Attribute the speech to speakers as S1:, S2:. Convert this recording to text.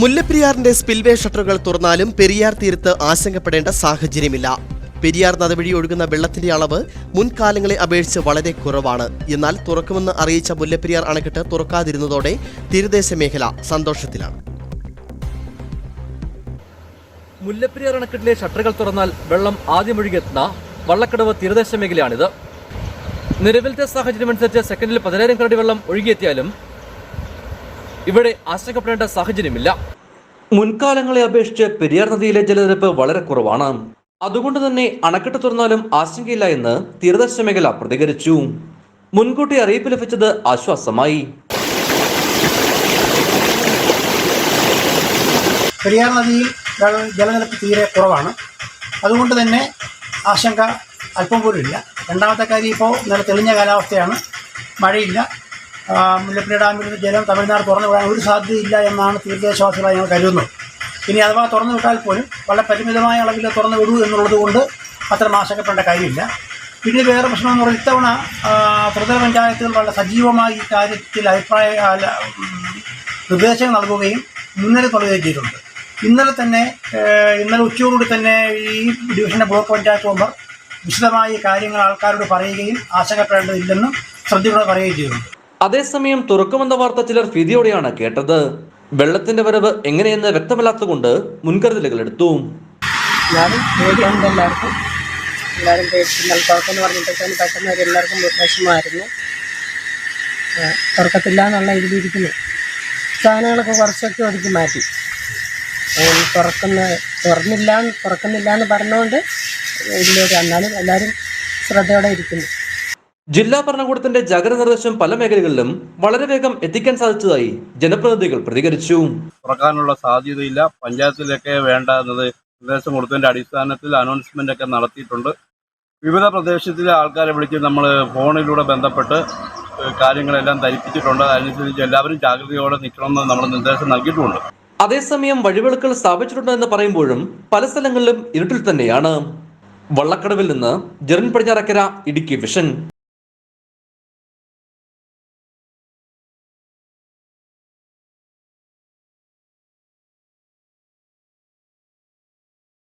S1: മുല്ലപ്പെരിയാറിന്റെ spillway ഷട്ടറുകൾ തുറന്നാലും പെരിയാർ തീരത്ത് ആശങ്കപ്പെടേണ്ട സാഹചര്യമില്ല. പെരിയാർ നദിവഴി ഒഴുകുന്ന വെള്ളത്തിന്റെ അളവ് മുൻകാലങ്ങളെ അപേക്ഷിച്ച് വളരെ കുറവാണ്. എന്നാൽ തുറക്കുമെന്ന് അറിയിച്ച മുല്ലപ്പെരിയാർ അണക്കെട്ട് തുറക്കാതിരുന്നതോടെ തീരദേശ മേഖല സന്തോഷത്തിലാണ്.
S2: മുല്ലപ്പെരിയാർ അണക്കെട്ടിലെ ഷട്ടറുകൾ തുറന്നാൽ വെള്ളം ആദ്യമൊഴുകിയെത്തുന്ന വള്ളക്കടവ് തീരദേശ മേഖലയാണിത്. നിലവിലത്തെ സാഹചര്യമനുസരിച്ച് സെക്കൻഡിൽ പതിനായിരം കരടി വെള്ളം ഒഴുകിയെത്തിയാലും ഇവിടെ ആശങ്കപ്പെടേണ്ട സാഹചര്യമില്ല. മുൻകാലങ്ങളെ അപേക്ഷിച്ച് പെരിയാർ നദിയിലെ ജലനിരപ്പ് വളരെ കുറവാണ്. അതുകൊണ്ട് തന്നെ അണക്കെട്ട് തുറന്നാലും ആശങ്കയില്ല എന്ന് തീരദർശന മേഖല പ്രതികരിച്ചു. മുൻകൂട്ടി അറിയിപ്പ് ലഭിച്ചത് ആശ്വാസമായി.
S3: പെരിയാർ നദിയിൽ ജലനിരപ്പ് തീരെ കുറവാണ്. അതുകൊണ്ട് തന്നെ ആശങ്ക അല്പം പോലും ഇല്ല. രണ്ടാമത്തെ കാര്യം ഇപ്പോൾ നല്ല തെളിഞ്ഞ കാലാവസ്ഥയാണ്. മഴയില്ല. ആ, മുല്ലപ്പെരി ഡാമിൽ നിന്ന് ജലം തമിഴ്നാട് തുറന്നു വിടാൻ ഒരു സാധ്യതയില്ല എന്നാണ് തീരദേശവാസികളായി ഞങ്ങൾ കരുതുന്നത്. ഇനി അഥവാ തുറന്നു വിട്ടാൽ പോലും വളരെ പരിമിതമായ അളവിൽ തുറന്നു വിടൂ എന്നുള്ളത് കൊണ്ട് അത്ര ആശങ്കപ്പെടേണ്ട കാര്യമില്ല. പിന്നെ വേറെ പ്രശ്നം എന്ന് പറഞ്ഞാൽ ഇത്തവണ ത്രിതല പഞ്ചായത്തുകൾ വളരെ സജീവമായി ഈ കാര്യത്തിൽ അഭിപ്രായ നിർദ്ദേശങ്ങൾ നൽകുകയും മുന്നിൽ തുടരുകയും ചെയ്തിട്ടുണ്ട്. ഇന്നലെ തന്നെ ഇന്നലെ ഉച്ചയോടുകൂടി തന്നെ ഈ ഡിവിഷന്റെ ബ്ലോക്ക് പഞ്ചായത്ത് മെമ്പർ വിശദമായി കാര്യങ്ങൾ ആൾക്കാരോട് പറയുകയും ആശങ്കപ്പെടേണ്ടതില്ലെന്നും ശ്രദ്ധയോടെ പറയുകയും ചെയ്തിട്ടുണ്ട്.
S2: അതേസമയം തുറക്കുമെന്ന വാർത്ത ചിലർ ഭീതിയോടെയാണ് കേട്ടത്. വെള്ളത്തിന്റെ വരവ് എങ്ങനെയെന്ന് വ്യക്തമല്ലാത്തതുകൊണ്ട് മുൻകരുതലുകൾ എടുത്തു.
S4: എല്ലാവരും ഒരു സാധനങ്ങളൊക്കെ കുറച്ചൊക്കെ ഒതുക്കി മാറ്റി. തുറക്കുന്ന തുറന്നില്ല തുറക്കുന്നില്ല എന്ന് പറഞ്ഞുകൊണ്ട് ഇതിലൊരു എന്നാലും എല്ലാവരും ശ്രദ്ധയോടെ ഇരിക്കുന്നു.
S2: ജില്ലാ ഭരണകൂടത്തിന്റെ ജാഗ്രത നിർദ്ദേശം പല മേഖലകളിലും വളരെ വേഗം എത്തിക്കാൻ സാധിച്ചതായി ജനപ്രതിനിധികൾ പ്രതികരിച്ചു.
S5: തുറക്കാനുള്ള സാധ്യതയില്ല. പഞ്ചായത്തിലൊക്കെ വേണ്ട എന്നത് നിർദ്ദേശം കൊടുത്തതിന്റെ അടിസ്ഥാനത്തിൽ അനൗൺസ്മെന്റ് ഒക്കെ നടത്തിയിട്ടുണ്ട്. വിവിധ പ്രദേശത്തിലെ ആൾക്കാരെ വിളിച്ച് നമ്മൾ ഫോണിലൂടെ ബന്ധപ്പെട്ട് കാര്യങ്ങളെല്ലാം ധരിപ്പിച്ചിട്ടുണ്ട്. അതനുസരിച്ച് എല്ലാവരും ജാഗ്രതയോടെ നിൽക്കണമെന്ന് നമ്മൾ നിർദ്ദേശം നൽകിയിട്ടുമുണ്ട്
S2: അതേസമയം വഴിവിളക്കുകൾ സ്ഥാപിച്ചിട്ടുണ്ട് എന്ന് പറയുമ്പോഴും പല സ്ഥലങ്ങളിലും ഇരുട്ടിൽ തന്നെയാണ്. വള്ളക്കടവിൽ നിന്ന് ജെറിൻ പടിഞ്ഞാറക്കര ഇടുക്കി വിഷൻ.